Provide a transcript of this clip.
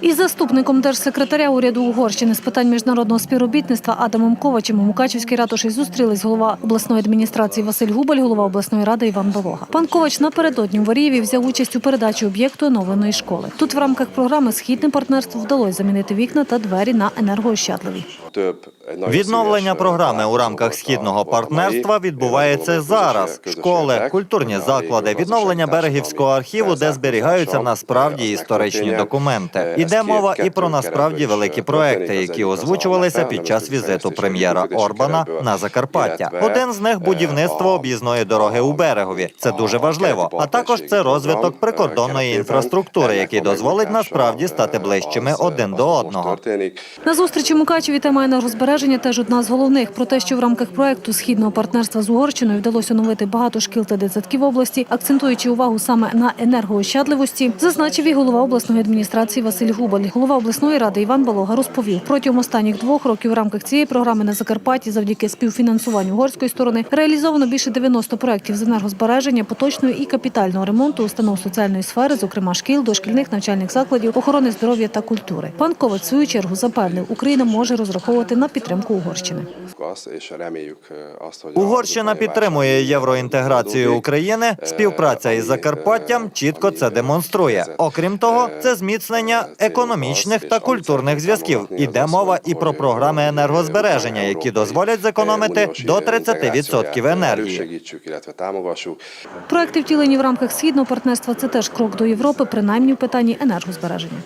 Із заступником держсекретаря уряду Угорщини з питань міжнародного співробітництва Адамом Ковачем у Мукачівській ратуші зустрілись голова обласної адміністрації Василь Губаль, голова обласної ради Іван Балога. Пан Ковач напередодні в Варієві взяв участь у передачі об'єкту оновленої школи. Тут в рамках програми Східне партнерство вдалося замінити вікна та двері на енергоощадливі. Відновлення програми у рамках східного партнерства відбувається зараз. Школи, культурні заклади, відновлення берегівського архіву, де зберігаються насправді історичні документи. Іде мова і про насправді великі проекти, які озвучувалися під час візиту прем'єра Орбана на Закарпаття. Один з них будівництво об'їзної дороги у берегові. Це дуже важливо. А також це розвиток прикордонної інфраструктури, який дозволить насправді стати ближчими один до одного. На зустрічі Мукачеві тема енергозбереження теж одна з головних. Про те, що в рамках проекту східного партнерства з Угорщиною вдалося оновити багато шкіл та дитсадків області, акцентуючи увагу саме на енергоощадливості, зазначив і голова обласної адміністрації Василь Губаль. Голова обласної ради Іван Балога розповів, протягом останніх двох років в рамках цієї програми на Закарпатті, завдяки співфінансуванню угорської сторони, реалізовано більше 90 проєктів з енергозбереження, поточного і капітального ремонту установ соціальної сфери, зокрема шкіл, дошкільних навчальних закладів, охорони здоров'я та культури. Пан Ковач, в свою чергу, запевнив, Україна може розраховувати на підтримку Угорщини. Угорщина підтримує євроінтеграцію України. Співпраця із Закарпаттям чітко це демонструє. Окрім того, це зміцнення економічних та культурних зв'язків. Іде мова і про програми енергозбереження, які дозволять зекономити до 30% енергії. Проекти, втілені в рамках східного партнерства, це теж крок до Європи, принаймні в питанні енергозбереження.